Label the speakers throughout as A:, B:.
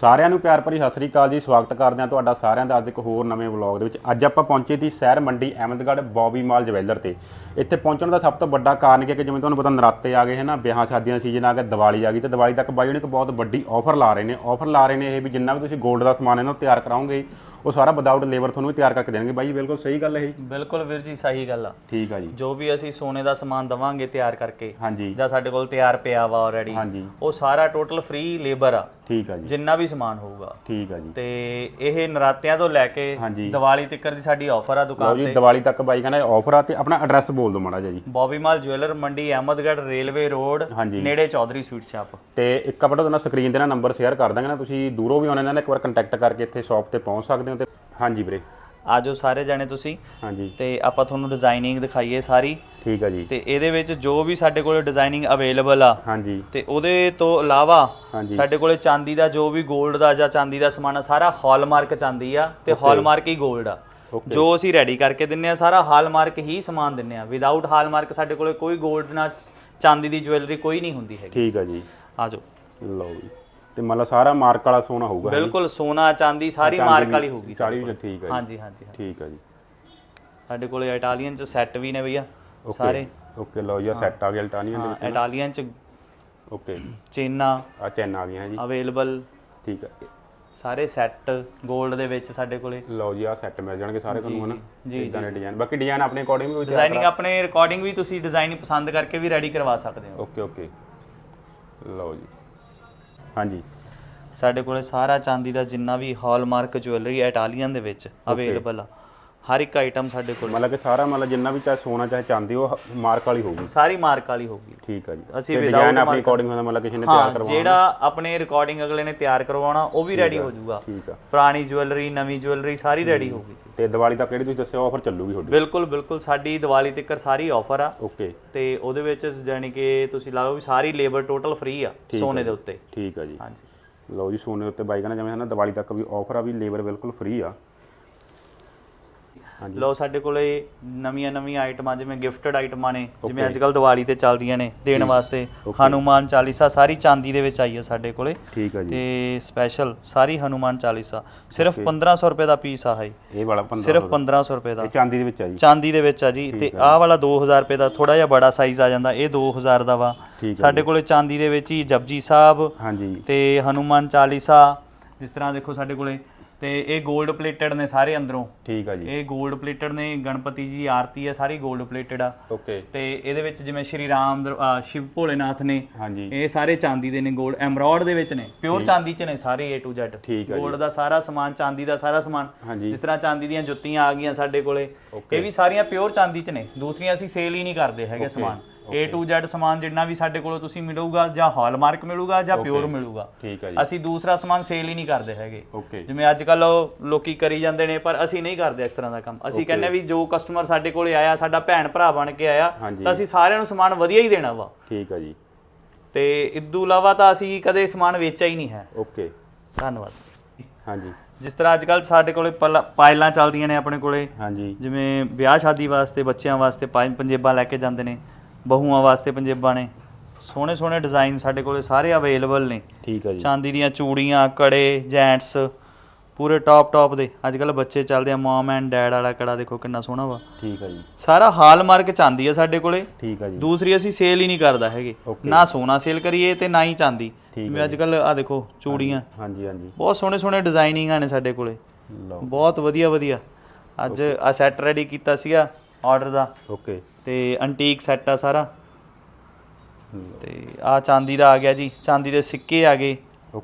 A: ਸਾਰਿਆਂ ਨੂੰ ਪਿਆਰ ਭਰੀ ਸਤਿ ਸ੍ਰੀ ਅਕਾਲ ਜੀ। ਸਵਾਗਤ ਕਰਦੇ ਹਾਂ ਤੁਹਾਡਾ ਸਾਰਿਆਂ ਦਾ ਅੱਜ ਇੱਕ ਹੋਰ ਨਵੇਂ ਵਲੌਗ ਦੇ ਵਿੱਚ। ਅੱਜ ਆਪਾਂ ਪਹੁੰਚੇ ਸੀ ਸ਼ਹਿਰ ਮੰਡੀ ਅਹਿਮਦਗੜ੍ਹ ਬੌਬੀ ਮਾਲ ਜਵੈਲਰ ਤੇ। ਇੱਥੇ ਪਹੁੰਚਣ ਦਾ ਸਭ ਤੋਂ ਵੱਡਾ ਕਾਰਨ ਕੀ ਹੈ ਕਿ ਜਿਵੇਂ ਤੁਹਾਨੂੰ ਪਤਾ ਨਰਾਤੇ ਆ ਗਏ ਹੈ ਨਾ ਵਿਆਹਾਂ ਸ਼ਾਦੀਆਂ ਸੀਜ਼ਨ ਆ ਗਿਆ ਦੀਵਾਲੀ ਆ ਗਈ ਤੇ ਦੀਵਾਲੀ ਤੱਕ ਬਾਈ ਉਹਨੇ ਇੱਕ ਬਹੁਤ ਵੱਡੀ ਆਫਰ ਲਾ ਰਹੇ ਨੇ। ਆਫਰ ਲਾ ਰਹੇ ਨੇ ਇਹ ਵੀ ਜਿੰਨਾ ਵੀ ਤੁਸੀਂ 골ਡ ਦਾ ਸਮਾਨ ਇਹਨਾਂ ਨੂੰ ਤਿਆਰ ਕਰਾਓਗੇ ਉਹ ਸਾਰਾ ਵਿਦਆਊਟ ਲੇਬਰ ਤੁਹਾਨੂੰ ਤਿਆਰ ਕਰਕੇ ਦੇਣਗੇ। ਬਾਈ ਬਿਲਕੁਲ ਸਹੀ ਗੱਲ ਹੈ ਇਹ।
B: ਬਿਲਕੁਲ ਵੀਰ ਜੀ ਸਹੀ ਗੱਲ ਆ।
A: ਠੀਕ ਆ ਜੀ।
B: ਜੋ ਵੀ ਅਸੀਂ ਸੋਨੇ ਦਾ ਸਮਾਨ ਦਵਾਂਗੇ ਤਿਆਰ ਕਰਕੇ
A: ਹਾਂਜੀ।
B: ਜਾਂ ਸਾਡੇ ਕੋਲ ਤਿਆਰ ਪਿਆ ਵਾ ਆਲਰੇਡੀ
A: ਹਾਂਜੀ।
B: ਉਹ ਸਾਰਾ ਟੋਟਲ ਫ੍ਰੀ ਲੇਬਰ ਆ।
A: ਠੀਕ ਆ ਜੀ।
B: ਜਿੰਨਾ ਵੀ ਸਮਾਨ ਹੋਊਗਾ।
A: ਠੀਕ ਆ ਜੀ।
B: ਤੇ ਇਹ ਨਰਾਤਿਆਂ ਤੋਂ ਲੈ ਕੇ
A: ਹਾਂਜੀ।
B: ਦੀਵਾਲੀ ਤੱਕ ਦੀ ਸਾਡੀ ਆਫਰ ਆ
A: ਲਓ
B: ਦੁਕਾਨ
A: ਜੀ
B: ਤੇ।
A: ਦੀਵਾਲੀ ਤੱਕ ਬਾਈ ਕਹਿੰਦਾ ਆਫਰ ਆ ਤੇ ਆਪਣਾ ਐਡਰੈਸ ਬੋਲ ਦਿਓ ਮਾੜਾ ਜਿਹਾ ਜੀ।
B: ਬੌਬੀ ਮਾਲ ਜੁਐਲਰ ਮੰਡੀ ਅਹਿਮਦਗੜ੍ਹ ਰੇਲਵੇ ਰੋਡ
A: ਹਾਂਜੀ।
B: ਨੇੜੇ ਚੌਧਰੀ ਸਵੀਟ ਸ਼ਾਪ
A: ਤੇ ਇੱਕ ਆਪਣਾ ਤੁਹਾਨੂੰ ਸਕਰੀਨ ਤੇ ਨਾ ਨੰਬਰ ਸ਼ੇਅਰ ਕਰ ਦਾਂਗੇ ਨਾ ਤੁਸੀਂ ਦੂਰੋਂ ਵੀ ਆਉਣਾ ਇਹਨਾਂ ਨਾਲ ਇੱਕ ਵਾਰ ਕੰਟੈਕਟ ਕਰਕੇ ਇੱਥੇ ਸ਼ਾਪ ਤੇ ਪਹੁੰਚ ਸਕਦੇ ਹੋ ਤੇ ਹਾਂਜੀ ਵੀਰੇ।
B: ਆਜੋ ਸਾਰੇ ਜਾਣੇ ਤੁਸੀਂ।
A: ਹਾਂਜੀ।
B: ਤੇ ਆਪਾਂ ਤੁਹਾਨੂੰ ਡਿਜ਼ਾਈਨਿੰਗ ਦਿਖਾਈਏ ਸਾਰੀ।
A: ਠੀਕ ਆ ਜੀ।
B: ਤੇ ਇਹਦੇ ਵਿੱਚ ਜੋ ਵੀ ਸਾਡੇ ਕੋਲ ਡਿਜ਼ਾਈਨਿੰਗ ਅਵੇਲੇਬਲ ਆ
A: ਹਾਂਜੀ।
B: ਤੇ ਉਹਦੇ ਤੋਂ ਇਲਾਵਾ ਸਾਡੇ ਕੋਲੇ ਚਾਂਦੀ ਦਾ ਜੋ ਵੀ 골ਡ ਦਾ ਜਾਂ ਚਾਂਦੀ ਦਾ ਸਮਾਨ ਆ ਸਾਰਾ ਹਾਲਮਾਰਕ ਚਾਂਦੀ ਆ ਤੇ ਹਾਲਮਾਰਕ ਹੀ 골ਡ ਆ ਜੋ ਅਸੀਂ ਰੈਡੀ ਕਰਕੇ ਦਿੰਨੇ ਆ ਸਾਰਾ ਹਾਲਮਾਰਕ ਹੀ ਸਮਾਨ ਦਿੰਨੇ ਆ। ਵਿਦਆਊਟ ਹਾਲਮਾਰਕ ਸਾਡੇ ਕੋਲੇ ਕੋਈ 골ਡ ਨਾ ਚਾਂਦੀ ਦੀ ਜੁਐਲਰੀ ਕੋਈ ਨਹੀਂ ਹੁੰਦੀ ਹੈਗੀ।
A: ਠੀਕ ਆ ਜੀ।
B: ਆਜੋ।
A: ਲਓ ਜੀ। ਤੇ ਮਤਲਬ ਸਾਰਾ ਮਾਰਕ ਵਾਲਾ ਸੋਨਾ ਹੋਊਗਾ
B: ਬਿਲਕੁਲ ਸੋਨਾ ਚਾਂਦੀ ਸਾਰੀ ਮਾਰਕ ਵਾਲੀ ਹੋਊਗੀ
A: ਸਾਰੀ ਠੀਕ ਜੀ।
B: ਹਾਂਜੀ ਹਾਂਜੀ।
A: ਠੀਕ ਆ ਜੀ।
B: ਸਾਡੇ ਕੋਲੇ ਇਟਾਲੀਅਨ ਚ ਸੈੱਟ ਵੀ ਨੇ ਭਈਆ ਸਾਰੇ।
A: ਓਕੇ ਲਓ ਜੀ ਸੈੱਟ ਆ ਗਿਆ ਇਟਾਲੀਅਨ ਦੇ
B: ਹਾਂ ਇਟਾਲੀਅਨ ਚ
A: ਵਿੱਚ ਓਕੇ।
B: ਚੇਨਾ
A: ਆ ਚੈਨ ਆ ਗਈਆਂ ਜੀ।
B: ਅਵੇਲੇਬਲ।
A: ਠੀਕ ਆ
B: ਸਾਰੇ ਸੈੱਟ 골ਡ ਦੇ ਵਿੱਚ ਸਾਡੇ ਕੋਲੇ।
A: ਲਓ ਜੀ ਆ ਸੈੱਟ ਮਿਲ ਜਾਣਗੇ ਸਾਰੇ ਤੁਹਾਨੂੰ ਹਨਾ?
B: ਜੀ,
A: ਇਦਾਂ ਦੇ ਡਿਜ਼ਾਈਨ। ਬਾਕੀ ਡਿਜ਼ਾਈਨ ਆਪਣੇ ਅਕੋਰਡਿੰਗ ਵੀ
B: ਡਿਜ਼ਾਈਨਿੰਗ ਆਪਣੇ ਰਿਕਾਰਡਿੰਗ ਵੀ ਤੁਸੀਂ ਡਿਜ਼ਾਈਨ ਪਸੰਦ ਕਰਕੇ ਵੀ ਰੈਡੀ ਕਰਵਾ ਸਕਦੇ ਹੋ।
A: Okay okay. ਲਓ ਜੀ। ਹਾਂਜੀ।
B: ਸਾਡੇ ਕੋਲੇ ਸਾਰਾ ਚਾਂਦੀ ਦਾ ਜਿੰਨਾ ਵੀ ਹਾਲਮਾਰਕ ਜੁਐਲਰੀ ਇਟਾਲੀਅਨ ਦੇ ਵਿੱਚ ਅਵੇਲੇਬਲ ਆ। ਹਰ ਇੱਕ ਆਈਟਮ ਸਾਡੇ ਕੋਲ।
A: ਮਤਲਬ ਕਿ ਸਾਰਾ ਮਤਲਬ ਜਿੰਨਾ ਵੀ ਚਾਹੇ ਸੋਨਾ ਚਾਹੇ ਚਾਂਦੀ ਉਹ ਮਾਰਕ ਵਾਲੀ ਹੋਊਗੀ।
B: ਸਾਰੀ ਮਾਰਕ ਵਾਲੀ ਹੋਊਗੀ।
A: ਠੀਕ ਆ ਜੀ।
B: ਅਸੀਂ without
A: ਡਿਜ਼ਾਈਨ ਆਪਣੀ ਅਕੋਰਡਿੰਗ ਹੁੰਦਾ ਮਤਲਬ ਕਿਸੇ ਨੇ ਤਿਆਰ
B: ਹਾਂ
A: ਕਰਵਾਉਣਾ।
B: ਜਿਹੜਾ ਆਪਣੇ ਰਿਕਾਰਡਿੰਗ ਅਗਲੇ ਨੇ ਤਿਆਰ ਕਰਵਾਉਣਾ ਉਹ ਵੀ ਰੈਡੀ ਹੋ ਜਾਊਗਾ।
A: ਠੀਕ ਆ।
B: ਪੁਰਾਣੀ ਜੁਐਲਰੀ ਨਵੀਂ ਜੁਐਲਰੀ ਸਾਰੀ ਰੈਡੀ ਹੋਊਗੀ ਜੀ।
A: ਤੇ ਦੀਵਾਲੀ ਤੱਕ ਜਿਹੜੀ ਤੁਸੀਂ ਦੱਸਿਆ ਆਫਰ ਚੱਲੂਗੀ ਤੁਹਾਡੀ।
B: ਬਿਲਕੁਲ ਬਿਲਕੁਲ। ਸਾਡੀ ਦੀਵਾਲੀ ਤੱਕ ਸਾਰੀ ਆਫਰ ਆ।
A: ਓਕੇ।
B: ਤੇ ਉਹਦੇ ਵਿੱਚ ਜਾਨੀ ਕਿ ਤੁਸੀਂ ਲਾ ਲਓ ਵੀ ਸਾਰੀ ਲੇਬਰ ਟੋਟਲ ਫ੍ਰੀ ਆ ਸੋਨੇ ਦੇ ਉੱਤੇ।
A: ਠੀਕ ਆ ਜੀ।
B: ਹਾਂਜੀ।
A: ਲਓ ਜੀ ਸੋਨੇ ਉੱਤੇ ਬਾਈਕਾਂ ਨਾਲ ਜਿਵੇਂ ਹਨਾ ਦੀਵਾਲੀ ਤੱਕ ਵੀ ਆਫਰ ਆ ਵੀ ਲੇਬਰ ਬਿਲਕੁਲ ਫ੍ਰੀ ਆ।
B: ਲੋ ਸਾਡੇ ਕੋਲੇ ਨਵੀਆਂ ਨਵੀਆਂ ਆਈਟਮਾਂ ਜਿਵੇਂ ਗਿਫਟਡ ਆਈਟਮਾਂ ਨੇ ਜਿਵੇਂ ਅੱਜ ਕੱਲ ਦੀਵਾਲੀ ਤੇ ਚੱਲਦੀਆਂ ਨੇ ਦੇਣ ਵਾਸਤੇ ਹਨੂਮਾਨ ਚਾਲੀਸਾ ਸਾਰੀ ਚਾਂਦੀ ਦੇ ਵਿੱਚ ਆਈ ਹੈ ਸਾਡੇ ਕੋਲੇ।
A: ਠੀਕ ਆ ਜੀ।
B: ਤੇ ਸਪੈਸ਼ਲ ਸਾਰੀ ਹਨੂਮਾਨ ਚਾਲੀਸਾ। ਸਿਰਫ 1500 ਰੁਪਏ ਦਾ ਪੀਸ ਆ ਹੈ
A: ਇਹ ਵਾਲਾ 15
B: ਸਿਰਫ 1500 ਰੁਪਏ ਦਾ।
A: ਇਹ ਚਾਂਦੀ ਦੇ ਵਿੱਚ ਆ ਜੀ।
B: ਚਾਂਦੀ ਦੇ ਵਿੱਚ ਆ ਜੀ। ਤੇ ਆਹ ਵਾਲਾ 2000 ਰੁਪਏ ਦਾ ਥੋੜਾ ਜਿਹਾ ਬੜਾ ਸਾਈਜ਼ ਆ ਜਾਂਦਾ ਇਹ 2000 ਦਾ ਵਾ। ਸਾਡੇ ਕੋਲੇ ਚਾਂਦੀ ਦੇ ਵਿੱਚ ਹੀ ਜਪਜੀ ਸਾਹਿਬ
A: ਹਾਂਜੀ।
B: ਤੇ ਹਨੂਮਾਨ ਚਾਲੀਸਾ। ਜਿਸ ਤਰ੍ਹਾਂ ਦੇਖੋ ਸਾਡੇ ਕੋਲੇ ਤੇ ਇਹ 골ਡ ਪਲੇਟਡ ਨੇ ਸਾਰੇ ਅੰਦਰੋਂ।
A: ਠੀਕ ਆ ਜੀ।
B: ਇਹ 골ਡ ਪਲੇਟਡ ਨੇ ਗਣਪਤੀ ਜੀ ਆਰਤੀ ਆ ਸਾਰੀ 골ਡ ਪਲੇਟਡ ਆ।
A: ਓਕੇ।
B: ਤੇ ਇਹਦੇ ਵਿੱਚ ਜਿਵੇਂ ਸ਼੍ਰੀ ਰਾਮ ਸ਼ਿਵ ਭੋਲੇਨਾਥ ਨੇ
A: ਹਾਂਜੀ।
B: ਇਹ ਸਾਰੇ ਚਾਂਦੀ ਦੇ ਨੇ 골ਡ ਐਮਰਾਇਡ ਦੇ ਵਿੱਚ ਨੇ ਪਿਓਰ ਚਾਂਦੀ ਚ ਨੇ ਸਾਰੇ A to Z
A: ਠੀਕ ਆ
B: 골ਡ ਦਾ ਸਾਰਾ ਸਮਾਨ ਚਾਂਦੀ ਦਾ ਸਾਰਾ ਸਮਾਨ
A: ਹਾਂਜੀ।
B: ਜਿਸ ਤਰ੍ਹਾਂ ਚਾਂਦੀ ਦੀਆਂ ਜੁੱਤੀਆਂ ਆ ਗਈਆਂ ਸਾਡੇ ਕੋਲੇ ਇਹ ਵੀ ਸਾਰੀਆਂ ਪਿਓਰ ਚਾਂਦੀ ਚ ਨੇ ਦੂਸਰੀਆਂ ਅਸੀਂ ਸੇਲ ਹੀ ਨਹੀਂ ਕਰਦੇ ਹੈਗੇ ਸਮਾਨ। A to Z ਸਮਾਨ ਜਿੰਨਾ ਵੀ ਸਾਡੇ ਕੋਲੋਂ ਤੁਸੀਂ ਮਿਲੂਗਾ ਜਾਂ ਹਾਲਮਾਰਕ ਮਿਲੂਗਾ ਜਾਂ ਪਿਓਰ ਮਿਲੂਗਾ
A: ਠੀਕ ਆ ਜੀ।
B: ਅਸੀਂ ਦੂਸਰਾ ਸਮਾਨ ਸੇਲ ਹੀ ਨਹੀਂ ਕਰਦੇ ਹੈਗੇ। ਜਿਵੇਂ ਅੱਜ ਕੱਲ ਲੋਕੀ ਕਰੀ ਜਾਂਦੇ ਨੇ ਪਰ ਅਸੀਂ ਨਹੀਂ ਕਰਦੇ ਇਸ ਤਰ੍ਹਾਂ ਦਾ ਕੰਮ। ਅਸੀਂ ਕਹਿੰਦੇ ਵੀ ਜੋ ਕਸਟਮਰ ਸਾਡੇ ਕੋਲੇ ਆਇਆ ਸਾਡਾ ਭੈਣ ਭਰਾ ਬਣ ਕੇ ਆਇਆ। ਤਾਂ ਅਸੀਂ ਸਾਰਿਆਂ ਨੂੰ ਸਮਾਨ ਵਧੀਆ ਹੀ ਦੇਣਾ ਵਾ।
A: ਠੀਕ ਆ ਜੀ।
B: ਤੇ ਇਦੋਂ ਇਲਾਵਾ ਤਾਂ ਅਸੀਂ ਕਦੇ ਸਮਾਨ ਵੇਚਿਆ ਹੀ ਨਹੀਂ ਹੈ।
A: ਓਕੇ
B: ਧੰਨਵਾਦ।
A: ਹਾਂਜੀ।
B: ਜਿਸ ਤਰ੍ਹਾਂ ਅੱਜ ਕੱਲ ਸਾਡੇ ਕੋਲੇ ਪਾਇਲਾਂ ਚੱਲਦੀਆਂ ਨੇ ਆਪਣੇ ਕੋਲੇ।
A: ਹਾਂਜੀ।
B: ਜਿਵੇਂ ਵਿਆਹ ਸ਼ਾਦੀ ਵਾਸਤੇ ਬੱਚਿਆਂ ਵਾਸਤੇ ਪੰਜੇਬਾਂ ਲੈ ਕੇ ਜਾਂਦੇ ਨੇ। ਬਹੂਆਂ ਵਾਸਤੇ ਪੰਜੇਬਾਂ ਨੇ। ਸੋਹਣੇ ਸੋਹਣੇ ਡਿਜ਼ਾਈਨ ਸਾਡੇ ਕੋਲੇ ਸਾਰੇ ਅਵੇਲੇਬਲ ਨੇ।
A: ਠੀਕ ਆ ਜੀ।
B: ਚਾਂਦੀ ਦੀਆਂ ਚੂੜੀਆਂ ਕੜੇ ਜੈਂਟਸ ਪੂਰੇ ਟੌਪ ਟੌਪ ਦੇ। ਅੱਜ ਕੱਲ ਬੱਚੇ ਚੱਲਦੇ ਆ ਮਮ ਐਂਡ ਡੈਡ ਵਾਲਾ ਕੜਾ ਦੇਖੋ ਕਿੰਨਾ ਸੋਹਣਾ ਵਾ।
A: ਠੀਕ ਆ ਜੀ।
B: ਸਾਰਾ ਹਾਲਮਾਰਕ ਚਾਂਦੀ ਆ ਸਾਡੇ ਕੋਲੇ।
A: ਠੀਕ ਆ ਜੀ।
B: ਦੂਸਰੀ ਅਸੀਂ ਸੇਲ ਹੀ ਨਹੀਂ ਕਰਦਾ ਹੈਗੇ. ਨਾ ਸੋਨਾ ਸੇਲ ਕਰੀਏ ਤੇ ਨਾ ਹੀ ਚਾਂਦੀ। ਜਿਵੇਂ ਅੱਜ ਕੱਲ ਆ ਦੇਖੋ ਚੂੜੀਆਂ।
A: ਹਾਂਜੀ ਹਾਂਜੀ
B: ਬਹੁਤ ਸੋਹਣੇ ਸੋਹਣੇ ਡਿਜ਼ਾਈਨਿੰਗਾਂ ਨੇ ਸਾਡੇ ਕੋਲੇ। ਬਹੁਤ ਵਧੀਆ ਵਧੀਆ ਅੱਜ ਆ ਸੈੱਟ ਰੈਡੀ ਕੀਤਾ ਸੀਗਾ। ਆਰਡਰ ਦਾ।
A: ਓਕੇ
B: ਤੇ ਐਂਟੀਕ ਸੈੱਟ ਆ ਸਾਰਾ। ਤੇ ਆ ਚਾਂਦੀ ਦਾ ਆ ਗਿਆ ਜੀ। ਚਾਂਦੀ ਦੇ ਸਿੱਕੇ ਆ ਗਏ।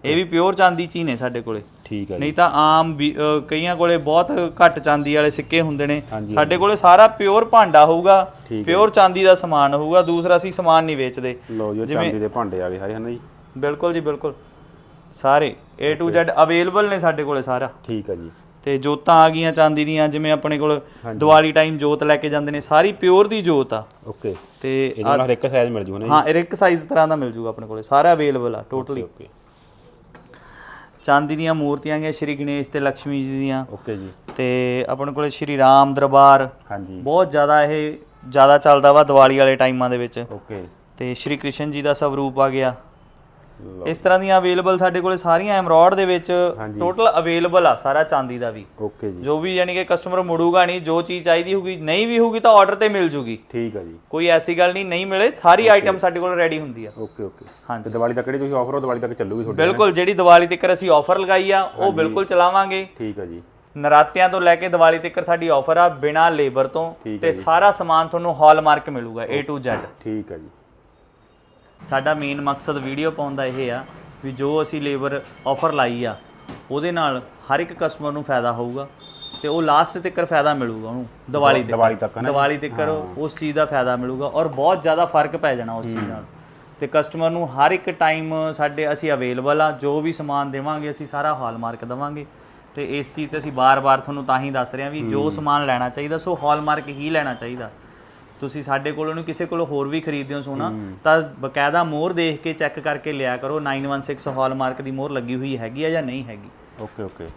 B: ਇਹ ਵੀ ਪਿਓਰ ਚਾਂਦੀ ਚ ਹੀ ਨੇ ਸਾਡੇ ਕੋਲੇ।
A: ਠੀਕ ਜੀ।
B: ਨਹੀਂ ਤਾਂ ਆਮ ਕਈਆਂ ਕੋਲੇ ਬਹੁਤ ਘੱਟ ਚਾਂਦੀ ਵਾਲੇ ਸਿੱਕੇ ਹੁੰਦੇ ਨੇ। ਸਾਡੇ ਕੋਲੇ ਸਾਰਾ ਪਿਓਰ ਭਾਂਡਾ ਹੋਊਗਾ।
A: ਹੈ
B: ਪਿਓਰ ਚਾਂਦੀ ਦਾ ਸਮਾਨ ਹੋਊਗਾ। ਦੂਸਰਾ ਅਸੀਂ ਸਮਾਨ ਨਹੀਂ ਵੇਚਦੇ।
A: ਜੀ ਉਹ ਚਾਂਦੀ ਦੇ ਭਾਂਡੇ ਆ ਗਏ ਸਾਰੇ ਹਨ ਜੀ?
B: ਬਿਲਕੁਲ ਜੀ ਬਿਲਕੁਲ। ਸਾਰੇ A to Z ਅਵੇਲੇਬਲ ਨੇ ਸਾਡੇ ਕੋਲੇ ਸਾਰਾ।
A: ਠੀਕ ਆ ਜੀ।
B: ਤੇ ਜੋਤਾਂ ਆ ਗਈਆਂ ਚਾਂਦੀ ਦੀਆਂ ਜਿਵੇਂ ਆਪਣੇ ਕੋਲ ਦੀਵਾਲੀ ਟਾਈਮ ਜੋਤ ਲੈ ਕੇ ਜਾਂਦੇ ਨੇ ਸਾਰੀ ਪਿਓਰ ਦੀ ਜੋਤ ਆ।
A: ਓਕੇ
B: ਤੇ
A: ਇਹਦੇ ਨਾਲ ਇੱਕ ਸਾਈਜ਼ ਮਿਲ ਜੂ ਨਾ
B: ਹਾਂ ਇਹ ਇੱਕ ਸਾਈਜ਼ ਤਰ੍ਹਾਂ ਦਾ ਮਿਲ ਜੂਗਾ ਆਪਣੇ ਕੋਲੇ ਸਾਰਾ ਅਵੇਲੇਬਲ ਆ ਟੋਟਲੀ
A: ਓਕੇ
B: ਚਾਂਦੀ ਦੀਆਂ ਮੂਰਤੀਆਂ ਗਈਆਂ ਸ਼੍ਰੀ ਗਣੇਸ਼ ਤੇ ਲక్ష్ਮੀ ਜੀ ਦੀਆਂ।
A: ਓਕੇ ਜੀ।
B: ਤੇ ਆਪਣੇ ਕੋਲੇ ਸ਼੍ਰੀ ਰਾਮ ਦਰਬਾਰ।
A: ਹਾਂਜੀ।
B: ਬਹੁਤ ਜ਼ਿਆਦਾ ਇਹ ਜ਼ਿਆਦਾ ਚੱਲਦਾ ਵਾ ਦੀਵਾਲੀ ਵਾਲੇ ਟਾਈਮਾਂ ਦੇ ਵਿੱਚ।
A: ਓਕੇ
B: ਤੇ ਸ਼੍ਰੀ ਕ੍ਰਿਸ਼ਨ ਜੀ ਦਾ ਸਵਰੂਪ ਆ ਗਿਆ। ਇਸ ਤਰ੍ਹਾਂ ਦੀਆਂ ਅਵੇਲੇਬਲ ਸਾਡੇ ਕੋਲੇ ਸਾਰੀਆਂ ਐਮਰੋਡ ਦੇ ਵਿੱਚ ਟੋਟਲ ਅਵੇਲੇਬਲ ਆ ਸਾਰਾ ਚਾਂਦੀ ਦਾ ਵੀ।
A: ਓਕੇ ਜੀ।
B: ਜੋ ਵੀ ਯਾਨੀ ਕਿ ਕਸਟਮਰ ਮੁੜੂਗਾ ਨਹੀਂ ਜੋ ਚੀਜ਼ ਚਾਹੀਦੀ ਹੋਊਗੀ ਨਹੀਂ ਵੀ ਹੋਊਗੀ ਤਾਂ ਆਰਡਰ ਤੇ ਮਿਲ ਜੂਗੀ।
A: ਠੀਕ ਆ ਜੀ।
B: ਕੋਈ ਐਸੀ ਗੱਲ ਨਹੀਂ ਨਹੀਂ ਮਿਲੇ ਸਾਰੀ ਆਈਟਮ ਸਾਡੇ ਕੋਲ ਰੈਡੀ ਹੁੰਦੀ ਆ।
A: ਓਕੇ ਓਕੇ
B: ਹਾਂਜੀ।
A: ਤੇ ਦੀਵਾਲੀ ਤੱਕ ਜਿਹੜੀ ਤੁਸੀਂ ਆਫਰ ਉਹ ਦੀਵਾਲੀ ਤੱਕ ਚੱਲੂਗੀ ਤੁਹਾਡੀ
B: ਬਿਲਕੁਲ ਜਿਹੜੀ ਦੀਵਾਲੀ ਤੱਕ ਅਸੀਂ ਆਫਰ ਲਗਾਈ ਆ ਉਹ ਬਿਲਕੁਲ ਚਲਾਵਾਂਗੇ।
A: ਠੀਕ ਆ ਜੀ।
B: ਨਰਾਤਿਆਂ ਤੋਂ ਲੈ ਕੇ ਦੀਵਾਲੀ ਤੱਕ ਸਾਡੀ ਆਫਰ ਆ ਬਿਨਾ ਲੇਬਰ ਤੋਂ ਤੇ ਸਾਰਾ ਸਮਾਨ ਤੁਹਾਨੂੰ ਹਾਲਮਾਰਕ ਮਿਲੂਗਾ A to Z
A: ਠੀਕ ਆ ਜੀ।
B: ਸਾਡਾ ਮੇਨ ਮਕਸਦ ਵੀਡੀਓ ਪਾਉਣ ਦਾ ਇਹ ਆ ਵੀ ਜੋ ਅਸੀਂ ਲੇਬਰ ਆਫਰ ਲਾਈ ਆ ਉਹਦੇ ਨਾਲ ਹਰ ਇੱਕ ਕਸਟਮਰ ਨੂੰ ਫਾਇਦਾ ਹੋਊਗਾ ਤੇ ਉਹ ਲਾਸਟ ਤੱਕ ਫਾਇਦਾ ਮਿਲੂਗਾ ਉਹਨੂੰ ਦੀਵਾਲੀ ਤੱਕ।
A: ਦੀਵਾਲੀ ਤੱਕ ਨਾ?
B: ਦੀਵਾਲੀ ਤੱਕ ਉਸ ਚੀਜ਼ ਦਾ ਫਾਇਦਾ ਮਿਲੂਗਾ ਔਰ ਬਹੁਤ ਜ਼ਿਆਦਾ ਫ਼ਰਕ ਪੈ ਜਾਣਾ ਉਸ ਚੀਜ਼ ਨਾਲ। ਤੇ ਕਸਟਮਰ ਨੂੰ ਹਰ ਇੱਕ ਟਾਈਮ ਸਾਡੇ ਅਸੀਂ ਅਵੇਲੇਬਲ ਆ ਜੋ ਵੀ ਸਮਾਨ ਦੇਵਾਂਗੇ ਅਸੀਂ ਸਾਰਾ ਹਾਲਮਾਰਕ ਦੇਵਾਂਗੇ। ਤੇ ਇਸ ਚੀਜ਼ ਤੇ ਅਸੀਂ ਬਾਰ-ਬਾਰ ਤੁਹਾਨੂੰ ਤਾਂ ਹੀ ਦੱਸ ਰਹੇ ਹਾਂ ਵੀ ਜੋ ਸਮਾਨ ਲੈਣਾ ਚਾਹੀਦਾ ਸੋ ਹਾਲਮਾਰਕ ਹੀ ਲੈਣਾ ਚਾਹੀਦਾ। ਤੁਸੀਂ ਸਾਡੇ ਕੋਲੋਂ ਨੂੰ ਕਿਸੇ ਕੋਲੋਂ ਹੋਰ ਵੀ ਖਰੀਦਦੇ ਹੋ ਸੋਨਾ ਤਾਂ ਬਕਾਇਦਾ ਮੋਹਰ ਦੇਖ ਕੇ ਚੈੱਕ ਕਰਕੇ ਲਿਆ ਕਰੋ 916 ਹਾਲਮਾਰਕ ਦੀ ਮੋਹਰ ਲੱਗੀ ਹੋਈ ਹੈਗੀ ਆ ਜਾਂ ਨਹੀਂ ਹੈਗੀ।
A: Okay okay.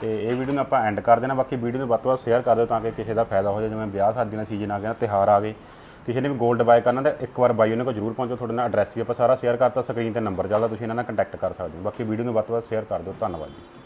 A: ਤੇ ਇਹ ਵੀਡੀਓ ਨੂੰ ਆਪਾਂ ਐਂਡ ਕਰ ਦੇਣਾ ਬਾਕੀ ਵੀਡੀਓ ਨੂੰ ਵੱਧ ਤੋਂ ਵੱਧ ਸ਼ੇਅਰ ਕਰ ਦਿਓ ਤਾਂ ਕਿ ਕਿਸੇ ਦਾ ਫਾਇਦਾ ਹੋ ਜਾਏ ਜਿਵੇਂ ਵਿਆਹ ਸ਼ਾਦੀ ਦਾ ਸੀਜ਼ਨ ਆ ਗਿਆ ਤਿਹਾਰ ਆ ਗਏ ਕਿਸੇ ਨੇ ਵੀ 골ਡ ਬਾਏ ਕਰਨਾ ਤਾਂ ਇੱਕ ਵਾਰ ਬਾਈ ਉਹਨਾਂ ਕੋਲ ਜਰੂਰ ਪਹੁੰਚੋ ਤੁਹਾਡੇ ਨਾਲ ਐਡਰੈਸ ਵੀ ਆਪਾਂ ਸਾਰਾ ਸ਼ੇਅਰ ਕਰਤਾ ਸਕਰੀਨ ਤੇ ਨੰਬਰ ਚੱਲਦਾ ਤੁਸੀਂ ਇਹਨਾਂ ਨਾਲ ਕੰਟੈਕਟ ਕਰ ਸਕਦੇ ਹੋ। ਬਾਕੀ ਵੀਡੀਓ ਨੂੰ ਵੱਧ ਤੋਂ ਵੱਧ ਸ਼ੇਅਰ ਕਰ ਦਿਓ ਧੰਨਵਾਦ ਜੀ।